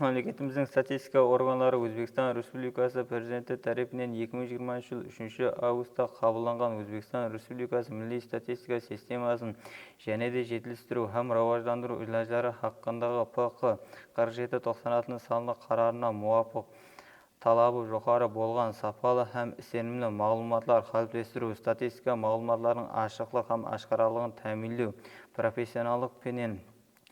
мемлекетіміздің статистика органдары өзбекстан республикасы президенті тарапынан 2020 жыл 3 августта қабылданған өзбекстан республикасы милли статистика системасын және де жетілдіру һәм рауаждандыру иелері хақындағы пқ 4796 санлы қарарына муафық талабы жоғары болған сапалы һәм сенімді мағлұматтар қалыптастыру статистика мағлұматтарының ашықтық һәм ашқаралығын тәмінлеу профессионалдық пенен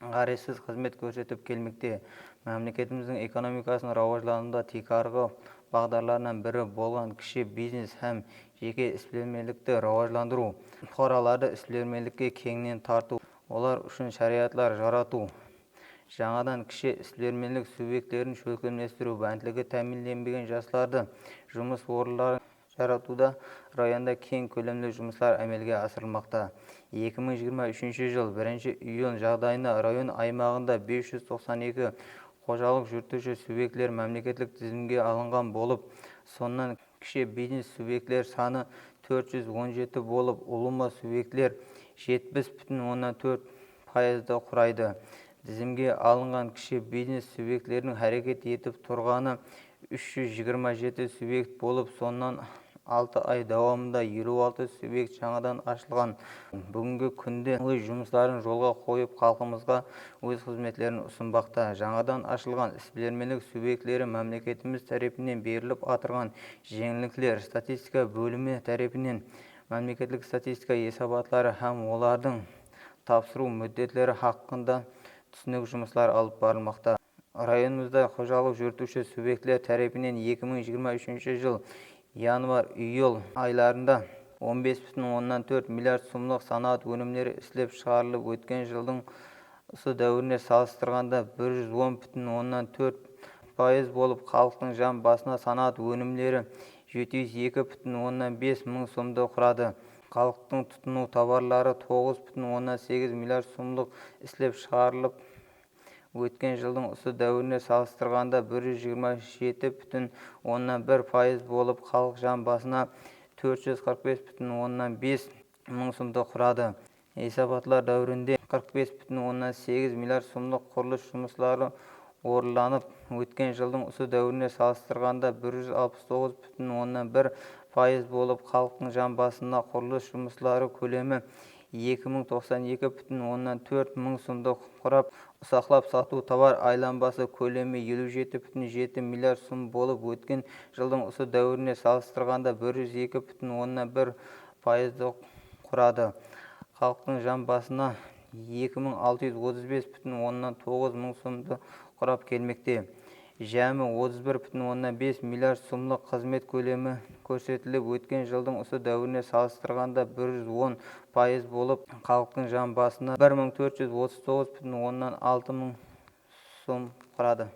ғаресіз қызмет көрсетіп келмекте мемлекетіміздің экономикасын рауажландыруда тикарғы бағдарларынан бірі болған кіші бизнес һәм жеке іскерлерді рауажландыру бұқараларды іскерлерге кеңінен тарту олар үшін шариғатлар жарату жаңадан кіші іскерлермелік субъектілерін көркемдестіру бандлігі тәмінленбеген жастарды жұмыс орындарын жаратуда районда кең көлемді жұмыстар әмелге асырылмақта. 2023 жыл 1 июль жағдайында район аймағында 592 қожалық жүргізуші субъектілер мемлекеттік тізімге алынған болып сонан кіші бизнес субъектілер саны 417 болып ұлыма субъектілер 70,4 пайызды құрайды. Тізімге алынған кіші бизнес субъектілерінің әрекет етіп тұрғаны 327 субъект болып сонан алты ай давамында 56 субъект жаңадан ашылған. Бүгінгі күнде өз жұмыстарын жолға қойып халқымызға өз қызметтерін ұсынбақта. Жаңадан ашылған іскерлермелік субъектілері мемлекетіміз тарапынан беріліп отырған жеңілдіктер статистика бөлімі тарапынан мемлекеттік статистика есебатлары һәм олардың тапсыру мүдделері хақында түсінік жұмыстар алып барылмақта. Районымызда қожалық жүргізуші субъектілер тарапынан 2023 жыл январь июль айларында 15,4 миллиард сомлық санат өнімдері істеп шығарылып өткен жылдың осы дәуіріне салыстырғанда 110,4 пайыз болып халықтың жан басына санат өнімдері 702,5 мың сомды құрады. Халықтың тұтыну тауарлары 9,8 миллиард сомлық істеп шығарылып өткен жылдың осы дәуіріне салыстырғанда 127,1 пайыз болып халық жан басына 445,5 мың сомды құрады. Есапатлар дәуірінде 45,8 миллиард сомлық құрылыс жұмыстары орындалып өткен жылдың осы дәуіріне салыстырғанда 169,1 пайыз болып халықтың жан басына құрылыс жұмыстары көлемі 2092,4 мың сомды құрап ұсақлап сату товар айланбасы көлемі 57,7 миллиард сом болып өткен жылдың осы дәуіріне салыстырғанда 102,1 пайызды құрады. Халықтың жан басына 2635,9 мың сомды құрап келмекте. Жәмі 31,5 миллиард сомлық қызмет көлемі көрсетіліп өткен жылдың осы дәуіріне салыстырғанда 110 пайыз болып халықтың жан басына 1439,6 мың сом құрады.